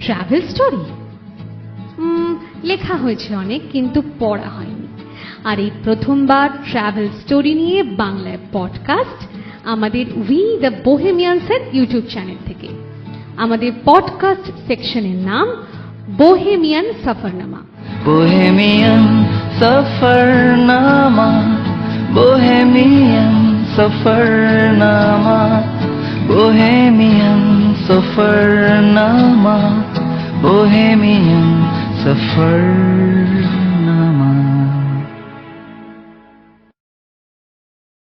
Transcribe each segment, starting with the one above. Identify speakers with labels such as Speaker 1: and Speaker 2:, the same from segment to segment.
Speaker 1: Travel story লেখা হয়েছে অনেক কিন্তু পড়া হয়নি। আর এই প্রথমবার ট্রাভেল স্টোরি নিয়ে বাংলায় পডকাস্ট আমাদের উই দ্য বোহেমিয়ানসের ইউটিউব চ্যানেল থেকে। আমাদের পডকাস্ট সেকশনের নাম Bohemian
Speaker 2: Safarnama Bohemian Safarnama Bohemian Safarnama Bohemian Bohemian সফর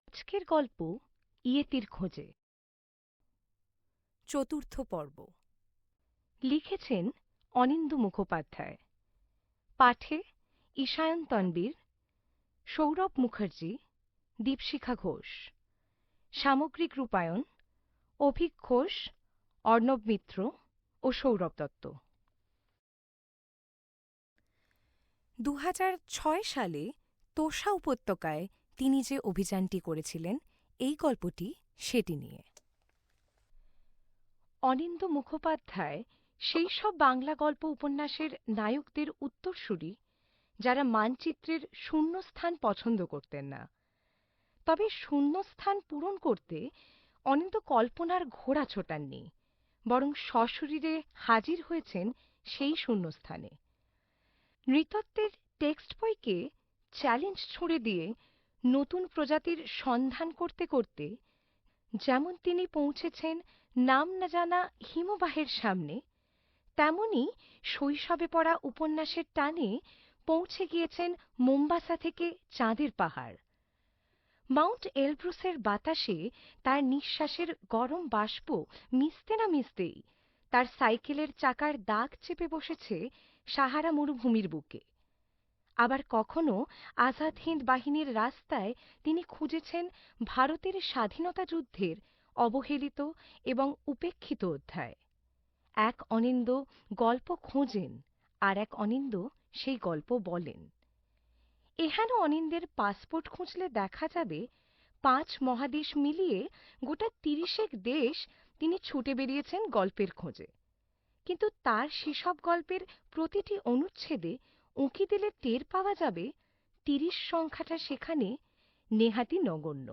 Speaker 3: আজকের গল্প ইয়েতির খোঁজে। চতুর্থ পর্ব। লিখেছেন অনিন্দু মুখোপাধ্যায়। পাঠে ঈশায়ন তনবীর সৌরভ মুখার্জি দীপশিখা ঘোষ। সামগ্রিক রূপায়ণ অভিক ঘোষ অর্ণব মিত্র ও সৌরভ দত্ত। দু হাজার ছয় সালে তোষা উপত্যকায় তিনি যে অভিযানটি করেছিলেন এই গল্পটি সেটি নিয়ে। অনিন্দ মুখোপাধ্যায় সেই সব বাংলা গল্প উপন্যাসের নায়কদের উত্তরসূরি যারা মানচিত্রের শূন্যস্থান পছন্দ করতেন না। তবে শূন্যস্থান পূরণ করতে অনিন্দ কল্পনার ঘোড়া ছোটাননি। বরং সশরীরে হাজির হয়েছেন সেই শূন্যস্থানে। নৃতত্ত্বের টেক্সট বইকে চ্যালেঞ্জ ছুঁড়ে দিয়ে নতুন প্রজাতির সন্ধান করতে করতে যেমন তিনি পৌঁছেছেন নাম না জানা হিমবাহের সামনে, তেমনি শৈশবে পড়া উপন্যাসের টানে পৌঁছে গিয়েছেন মোম্বাসা থেকে চাঁদের পাহাড়। মাউন্ট এলব্রুসের বাতাসে তার নিঃশ্বাসের গরম বাষ্প মিশতে না মিশতেই তার সাইকেলের চাকার দাগ চেপে বসেছে সাহারা মরুভূমির বুকে। আবার কখনো আজাদ হিন্দ বাহিনীর রাস্তায় তিনি খুঁজেছেন ভারতের স্বাধীনতা যুদ্ধের অবহেলিত এবং উপেক্ষিত অধ্যায়। এক অনিন্দ গল্প খোঁজেন আর এক অনিন্দ সেই গল্প বলেন। এহেন অনিন্দের পাসপোর্ট খুঁজলে দেখা যাবে পাঁচ মহাদেশ মিলিয়ে গোটা তিরিশেক দেশ তিনি ছুটে বেরিয়েছেন গল্পের খোঁজে। কিন্তু তার সেসব গল্পের প্রতিটি অনুচ্ছেদে উঁকি দিলে টের পাওয়া যাবে তিরিশ সংখ্যাটা সেখানে নেহাতি নগণ্য।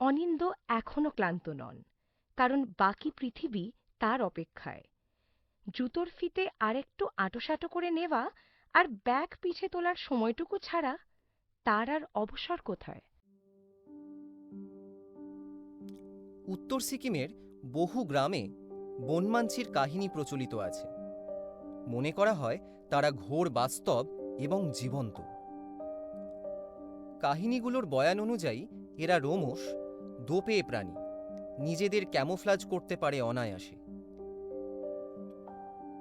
Speaker 3: অনিন্দ এখনও ক্লান্ত নন, কারণ বাকি পৃথিবী তার অপেক্ষায়। জুতোর ফিতে আরেকটু আঁটোসাঁটো করে নেওয়া আর ব্যাগ পিছে তোলার সময়টুকু ছাড়া তার আর অবসর কোথায়?
Speaker 4: উত্তর সিকিমের বহু গ্রামে বনমাঞ্ছির কাহিনী প্রচলিত আছে। মনে করা হয় তারা ঘোর বাস্তব এবং জীবন্ত। কাহিনীগুলোর বয়ান অনুযায়ী, এরা রোমশ দোপেয়ে প্রাণী, নিজেদের ক্যামোফ্লাজ করতে পারে অনায়াসে।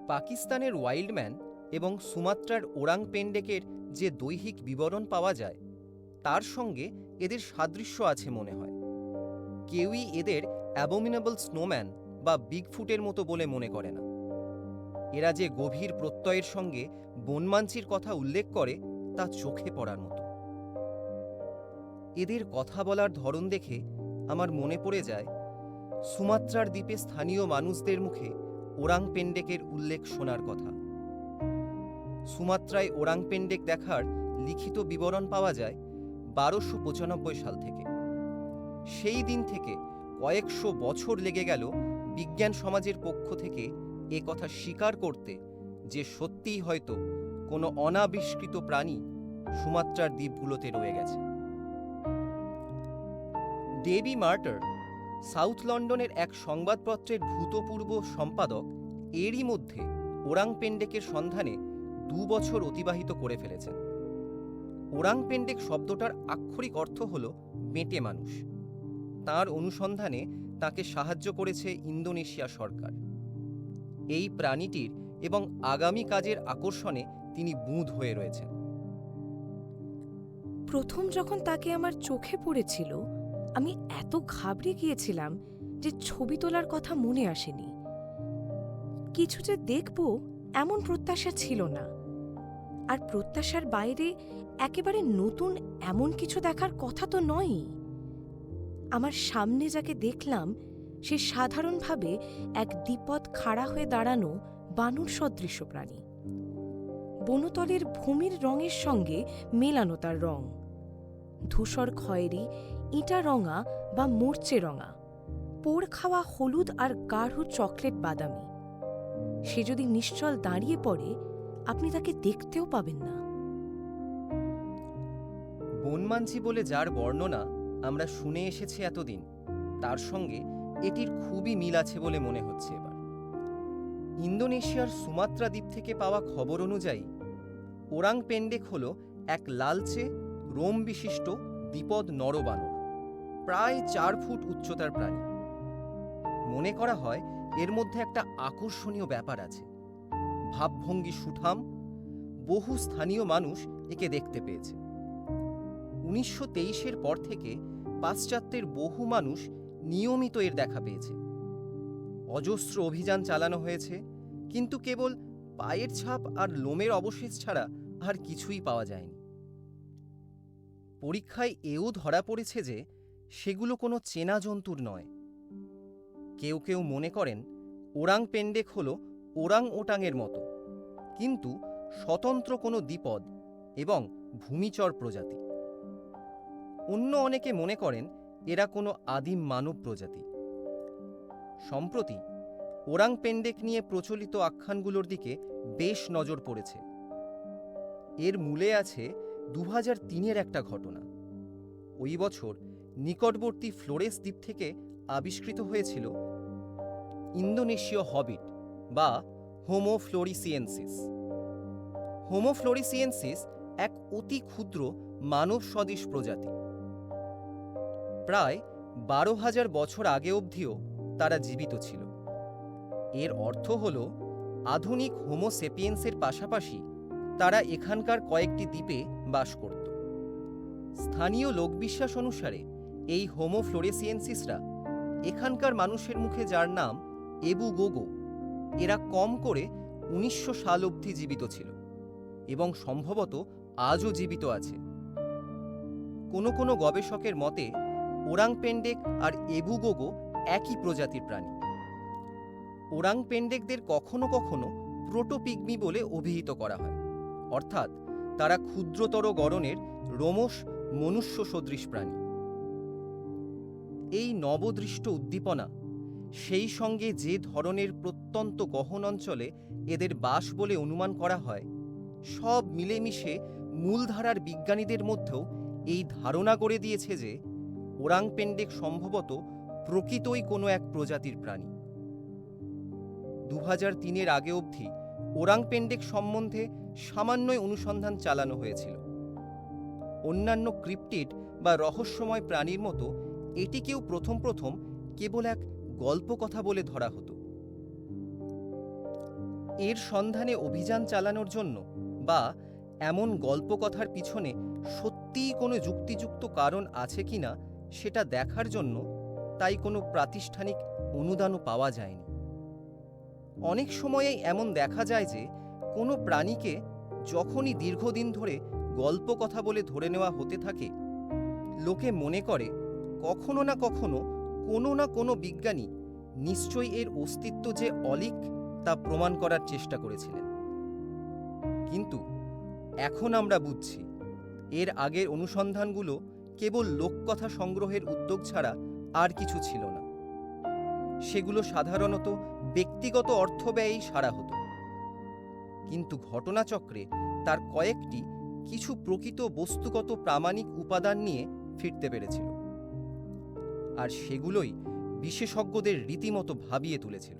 Speaker 4: পাকিস্তানের ওয়াইল্ডম্যান এবং সুমাত্রার ওরাং পেন্ডেকের যে দৈহিক বিবরণ পাওয়া যায়, তার সঙ্গে এদের সাদৃশ্য আছে মনে হয়। কেউই এদের অ্যাবোমিনেবল স্নোম্যান বা বিগফুটের মতো বলে মনে করে না। এরা যে গভীর প্রত্যয়ের সঙ্গে বনমাঞ্চির কথা উল্লেখ করে, তা চোখে পড়ার মতো। এদের কথা বলার ধরন দেখে আমার মনে পড়ে যায়, সুমাত্রার দ্বীপে স্থানীয় মানুষদের মুখে ওরাং পেন্ডেকের উল্লেখ শোনার কথা। সুমাত্রায় ওরাং পেন্ডেক দেখার লিখিত বিবরণ পাওয়া যায় বারোশো পঁচানব্বই সাল থেকে। সেই দিন থেকে কয়েকশো বছর লেগে গেল বিজ্ঞান সমাজের পক্ষ থেকে এ কথা স্বীকার করতে যে সত্যিই হয়তো কোনো অনাবিষ্কৃত প্রাণী সুমাত্রার দ্বীপগুলোতে রয়ে গেছে। ডেবি মার্টার, সাউথ লন্ডনের এক সংবাদপত্রের ভূতপূর্ব সম্পাদক, এরই মধ্যে ওরাং পেন্ডেকের সন্ধানে দু বছর অতিবাহিত করে ফেলেছেন। ওরাং পেন্ডেক শব্দটার আক্ষরিক অর্থ হল বেঁটে মানুষ। তার অনুসন্ধানে তাকে সাহায্য করেছে ইন্দোনেশিয়া সরকার। এই প্রাণীটির এবং আগামী কাজের আকর্ষণে তিনি বুঁদ হয়ে রয়েছেন।
Speaker 3: প্রথম যখন তাকে আমার চোখে পড়েছিল, আমি এত ঘাবড়ে গিয়েছিলাম যে ছবি তোলার কথা মনে আসেনি। কিছু যে দেখব এমন প্রত্যাশা ছিল না। আর প্রত্যাশার বাইরে একেবারে নতুন এমন কিছু দেখার কথা তো নয়ই আমার সামনে যাকে দেখলাম, সে সাধারণভাবে এক দ্বিপদ খাড়া হয়ে দাঁড়ানো বানর সদৃশ্য প্রাণী। বনতলের ভূমির রঙের সঙ্গে মেলানো তার রং। ধূসর খয়েরি, ইটা রঙা বা মোর্চে রঙা। পোড় খাওয়া হলুদ আর গাঢ় চকলেট বাদামি। সে যদি নিশ্চল দাঁড়িয়ে পড়ে আপনি তাকে দেখতেও পাবেন না।
Speaker 4: বনমাঞ্চি বলে যার বর্ণনা আমরা শুনে এসেছি এতদিন, তার সঙ্গে এটির খুবই মিল আছে বলে মনে হচ্ছে এবার। ইন্দোনেশিয়ার সুমাত্রা দ্বীপ থেকে পাওয়া খবর অনুযায়ী, ওরাং পেন্ডেক হল এক লালচে, রোম বিশিষ্ট দ্বিপদ নরবানর, প্রায় চার ফুট উচ্চতার প্রাণী। মনে করা হয় এর মধ্যে একটা আকর্ষণীয় ব্যাপার আছে। ভাবভঙ্গি সুঠাম বহু স্থানীয় মানুষ একে দেখতে পেয়েছে। উনিশশো তেইশের পর থেকে পাশ্চাত্যের বহু মানুষ নিয়মিত এর দেখা পেয়েছে। অজস্র অভিযান চালানো হয়েছে, কিন্তু কেবল পায়ের ছাপ আর লোমের অবশেষ ছাড়া আর কিছুই পাওয়া যায়নি। পরীক্ষায় এও ধরা পড়েছে যে সেগুলো কোনো চেনা জন্তুর নয়। কেউ কেউ মনে করেন, ওরাং পেন্ডেক হল ওরাং ওটাংয়ের মতো। কিন্তু স্বতন্ত্র কোনো দ্বিপদ এবং ভূমিচর প্রজাতি। অন্য অনেকে মনে করেন এরা কোনো আদিম মানব প্রজাতি। সম্প্রতি ওরাং পেন্ডেক নিয়ে প্রচলিত আখ্যানগুলোর দিকে বেশ নজর পড়েছে। এর মূলে আছে দু হাজার তিনের একটা ঘটনা। ওই বছর নিকটবর্তী ফ্লোরেস দ্বীপ থেকে আবিষ্কৃত হয়েছিল ইন্দোনেশীয় হবিট। বা হোমো ফ্লোরিসিয়েন্সিস হোমো ফ্লোরিসিয়েন্সিস এক অতি ক্ষুদ্র মানব সদৃশ প্রজাতি। প্রায় বারো হাজার বছর আগে অবধিও তারা জীবিত ছিল। এর অর্থ হল, আধুনিক হোমোসেপিয়েন্সের পাশাপাশি তারা এখানকার কয়েকটি দ্বীপে বাস করত। স্থানীয় লোকবিশ্বাস অনুসারে এই হোমো ফ্লোরেসিয়েন্সিসরা এখানকার মানুষের মুখে যার নাম এবু গোগো এরা কম করে উনিশশো সাল অবধি জীবিত ছিল এবং সম্ভবত আজও জীবিত আছে। কোনো কোনো গবেষকের মতে ওরাং পেন্ডেক আর এবু গোগো একই প্রজাতির প্রাণী। ওরাং পেন্ডেকদের কখনো কখনো প্রোটোপিগমি বলে অভিহিত করা হয়। অর্থাৎ, তারা ক্ষুদ্রতর গড়নের রোমশ মনুষ্য সদৃশ প্রাণী। এই নবদৃষ্ট উদ্দীপনা সেই সঙ্গে যে ধরনের প্রত্যন্ত গহন অঞ্চলে এদের বাস বলে অনুমান করা হয়, সব মিলেমিশে মূলধারার বিজ্ঞানীদের মধ্যেও এই ধারণা করে দিয়েছে যে ওরাং পেন্ডেক সম্ভবত প্রকৃতই কোনো এক প্রজাতির প্রাণী। দু হাজার তিনের আগে অবধি ওরাং পেন্ডেক সম্বন্ধে সামান্যই অনুসন্ধান চালানো হয়েছিল। অন্যান্য ক্রিপ্টিড বা রহস্যময় প্রাণীর মতো এটিকেও প্রথম প্রথম কেবল এক গল্প কথা বলে ধরা হতো। এর সন্ধানে অভিযান চালানোর জন্য বা এমন গল্প কথার পিছনে সত্যিই কোনো যুক্তিযুক্ত কারণ আছে কিনা সেটা দেখার জন্য তাই কোনো প্রাতিষ্ঠানিক অনুদানও পাওয়া যায়নি। অনেক সময়েই এমন দেখা যায় যে কোনো প্রাণীকে যখনই দীর্ঘদিন ধরে গল্প কথা বলে ধরে নেওয়া হতে থাকে, লোকে মনে করে কখনো না কখনো কোনো না কোনো বিজ্ঞানী নিশ্চয়ই এর অস্তিত্ব যে অলিক তা প্রমাণ করার চেষ্টা করেছিলেন। কিন্তু এখন আমরা বুঝছি, এর আগের অনুসন্ধানগুলো কেবল লোককথা সংগ্রহের উদ্যোগ ছাড়া আর কিছু ছিল না। সেগুলো সাধারণত ব্যক্তিগত অর্থ ব্যয়েই সারা হতো। কিন্তু ঘটনাচক্রে তার কয়েকটি কিছু প্রকৃত বস্তুগত প্রামাণিক উপাদান নিয়ে ফিরতে পেরেছিল। আর সেগুলোই বিশেষজ্ঞদের রীতিমতো ভাবিয়ে তুলেছিল।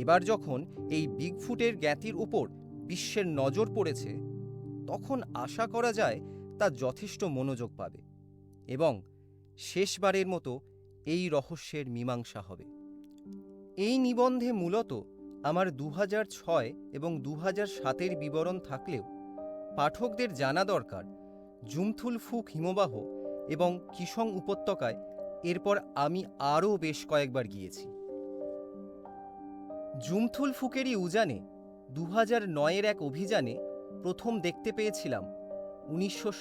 Speaker 4: এবার যখন এই বিগফুটের জ্ঞাতির উপর বিশ্বের নজর পড়েছে, তখন আশা করা যায় তা যথেষ্ট মনোযোগ পাবে এবং শেষবারের মতো এই রহস্যের মীমাংসা হবে। এই নিবন্ধে মূলত আমার দু ছয় এবং দু সাতের বিবরণ থাকলেও পাঠকদের জানা দরকার জুমথুল ফুক হিমবাহ এবং কিসং উপত্যকায় এরপর আমি আরও বেশ কয়েকবার গিয়েছি। জুমথুল ফুকেরি উজানে দু হাজার নয়ের এক অভিযানে প্রথম দেখতে পেয়েছিলাম উনিশশো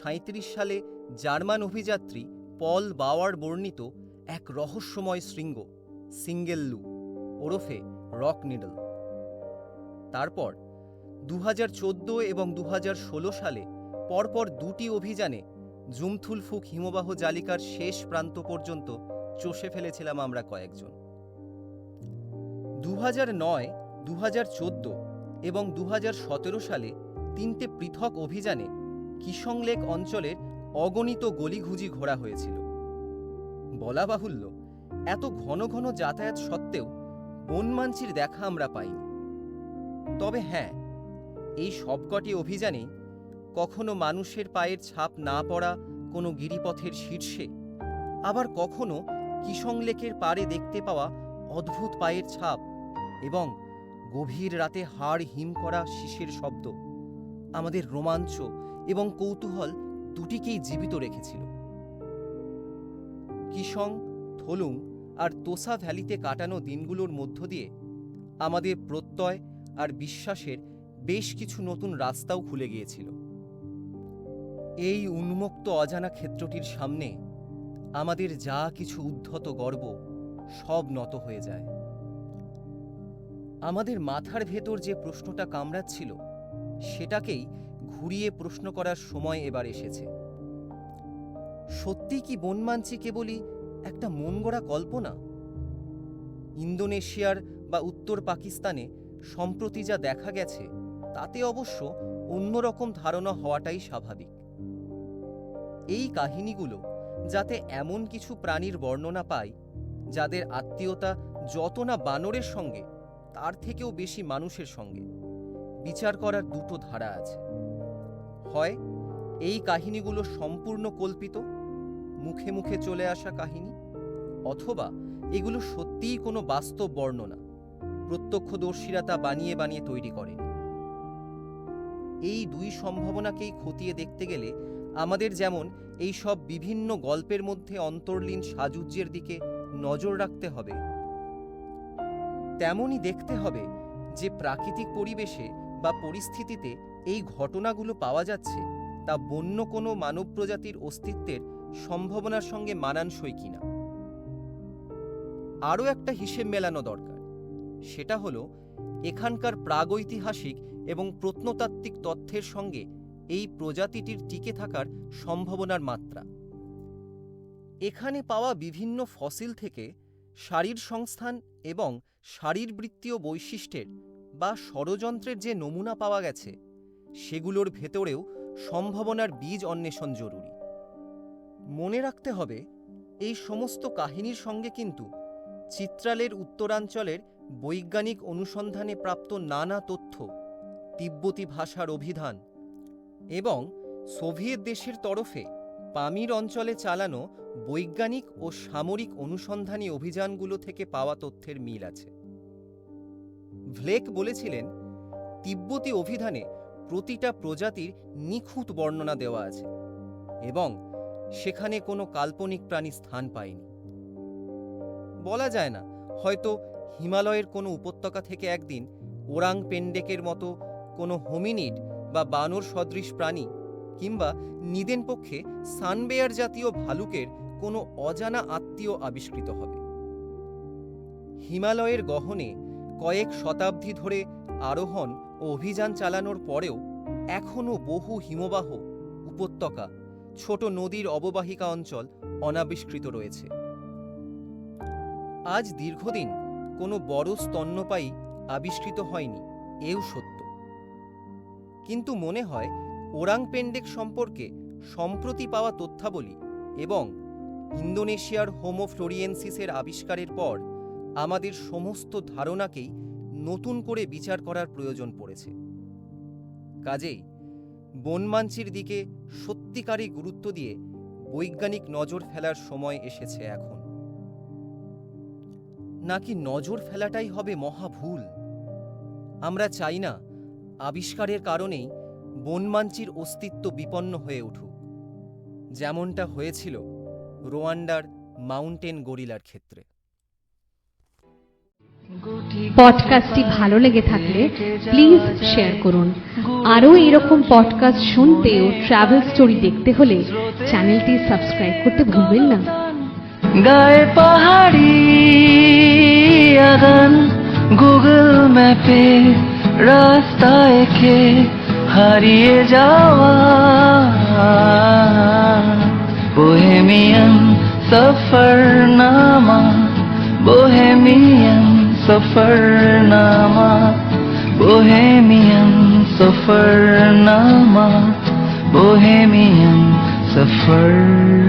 Speaker 4: সালে জার্মান অভিযাত্রী পল বাওয়ার বর্ণিত এক রহস্যময় শৃঙ্গ সিঙ্গেল্লু ওরফে রক নিডল। তারপর দু হাজার চোদ্দ এবং দু হাজার ষোলো সালে পরপর দুটি অভিযানে জুমথুল ফুক হিমবাহ জালিকার শেষ প্রান্ত পর্যন্ত চষে ফেলেছিলাম আমরা কয়েকজন। দু হাজার নয় দু এবং দু সতেরো সালে তিনটে পৃথক অভিযানে কিসং লেক অঞ্চলের অগণিত গলিঘুজি ঘোরা হয়েছিল। বলা বাহুল্য, এত ঘন ঘন যাতায়াত সত্ত্বেও বনমাঞ্চির দেখা আমরা পাইনি। তবে হ্যাঁ এই সবকটি অভিযানেই কখনো মানুষের পায়ের ছাপ না পড়া কোনো গিরিপথের শীর্ষে, আবার কখনো কিসং লেকের পাড়ে দেখতে পাওয়া অদ্ভুত পায়ের ছাপ এবং গভীর রাতে হাড় হিম করা শিশের শব্দ। আমাদের রোমাঞ্চ এবং কৌতূহল দুটিকেই জীবিত রেখেছিল। কিসং থলুং আর তোসা ভ্যালিতে কাটানো দিনগুলোর মধ্য দিয়ে আমাদের প্রত্যয় আর বিশ্বাসের বেশ কিছু নতুন রাস্তাও খুলে গিয়েছিল। এই উন্মুক্ত অজানা ক্ষেত্রটির সামনে আমাদের যা কিছু উদ্ধত গর্ব সব নত হয়ে যায়। আমাদের মাথার ভেতর যে প্রশ্নটা কামড়াচ্ছিল, সেটাকেই ঘুরিয়ে প্রশ্ন করার সময় এবার এসেছে। সত্যি কি বনমাঞ্চি কেবলই একটা মন গড়া কল্পনা? ইন্দোনেশিয়ার বা উত্তর পাকিস্তানে সম্প্রতি যা দেখা গেছে, তাতে অবশ্য অন্যরকম ধারণা হওয়াটাই স্বাভাবিক। এই কাহিনীগুলো যাতে এমন কিছু প্রাণীর বর্ণনা পায় যাদের আত্মীয়তা যত না বানরের সঙ্গে, তার থেকেও বেশি মানুষের সঙ্গে। বিচার করার দুটো ধারা আছে। হয়, এই কাহিনীগুলো সম্পূর্ণ কল্পিত, মুখে মুখে চলে আসা কাহিনী, অথবা এগুলো সত্যিই কোনো বাস্তব বর্ণনা, প্রত্যক্ষদর্শীরা তা বানিয়ে বানিয়ে তৈরি করেন। এই দুই সম্ভাবনাকেই খতিয়ে দেখতে গেলে আমাদের যেমন এই সব বিভিন্ন গল্পের মধ্যে অন্তর্লীন সাজুজ্যের দিকে নজর রাখতে হবে। তেমনই দেখতে হবে যে প্রাকৃতিক পরিবেশে বা পরিস্থিতিতে এই ঘটনাগুলো পাওয়া যাচ্ছে, তা বন্য কোনো মানব প্রজাতির অস্তিত্বের সম্ভাবনার সঙ্গে মানানসই কিনা। আরও একটা হিসেব মেলানো দরকার, সেটা হলো এখানকার প্রাগৈতিহাসিক এবং প্রত্নতাত্ত্বিক তথ্যের সঙ্গে এই প্রজাতিটির টিকে থাকার সম্ভাবনার মাত্রা। এখানে পাওয়া বিভিন্ন ফসিল থেকে শারীর সংস্থান এবং শারীরবৃত্তীয় বৈশিষ্ট্যের বা ষড়যন্ত্রের যে নমুনা পাওয়া গেছে, সেগুলোর ভেতরেও সম্ভাবনার বীজ অন্বেষণ জরুরি। মনে রাখতে হবে, এই সমস্ত কাহিনীর সঙ্গে কিন্তু চিত্রালের উত্তরাঞ্চলের বৈজ্ঞানিক অনুসন্ধানে প্রাপ্ত নানা তথ্য, তিব্বতী ভাষার অভিধান এবং সোভিয়েত দেশের তরফে পামির অঞ্চলে চালানো বৈজ্ঞানিক ও সামরিক অনুসন্ধানী অভিযানগুলো থেকে পাওয়া তথ্যের মিল আছে। ভ্লেক বলেছিলেন, তিব্বতী অভিধানে প্রতিটা প্রজাতির নিখুঁত বর্ণনা দেওয়া আছে এবং সেখানে কোনো কাল্পনিক প্রাণী স্থান পায়নি। বলা যায় না, হয়তো হিমালয়ের কোনো উপত্যকা থেকে একদিন ওরাং পেন্ডেকের মতো কোনো হোমিনিড বা বানর সদৃশ প্রাণী কিংবা নিদেন পক্ষে সানবেয়ার জাতীয় ভালুকের কোনো অজানা আত্মীয় আবিষ্কৃত হবে। হিমালয়ের গহনে কয়েক শতাব্দী ধরে আরোহণ ও অভিযান চালানোর পরেও এখনও বহু হিমবাহ, উপত্যকা, ছোট নদীর অববাহিকা অঞ্চল অনাবিষ্কৃত রয়েছে। আজ দীর্ঘদিন কোনো বড় স্তন্যপায়ী আবিষ্কৃত হয়নি, এও সত্য। কিন্তু মনে হয় ওরাং পেন্ডেক সম্পর্কে সম্প্রতি পাওয়া তথ্যাবলী এবং ইন্দোনেশিয়ার হোমো ফ্লোরিয়েন্সিসের আবিষ্কারের পর আমাদের সমস্ত ধারণাকেই নতুন করে বিচার করার প্রয়োজন পড়েছে। কাজেই বনমাঞ্চির দিকে সত্যিকারই গুরুত্ব দিয়ে বৈজ্ঞানিক নজর ফেলার সময় এসেছে এখন। নাকি নজর ফেলাটাই হবে মহা ভুল? আমরা চাই না আবিষ্কারের কারণেই বনমাঞ্চির অস্তিত্ব বিপন্ন হয়ে উঠুক। যেমনটা হয়েছিল রোয়ান্ডার মাউন্টেন গরিলার ক্ষেত্রে।
Speaker 1: পডকাস্টটি ভালো লেগে থাকলে প্লিজ শেয়ার করুন। আরও এরকম পডকাস্ট শুনতে ও ট্রাভেল স্টোরি দেখতে হলে চ্যানেলটি সাবস্ক্রাইব করতে ভুলবেন না।
Speaker 2: গায়ে পাহাড়ি আগান গুগল ম্যাপে রাস্তায় খে হারিয়ে যাওয়া Bohemian Safarnama Bohemian Safarnama Bohemian Safarnama Bohemian सफर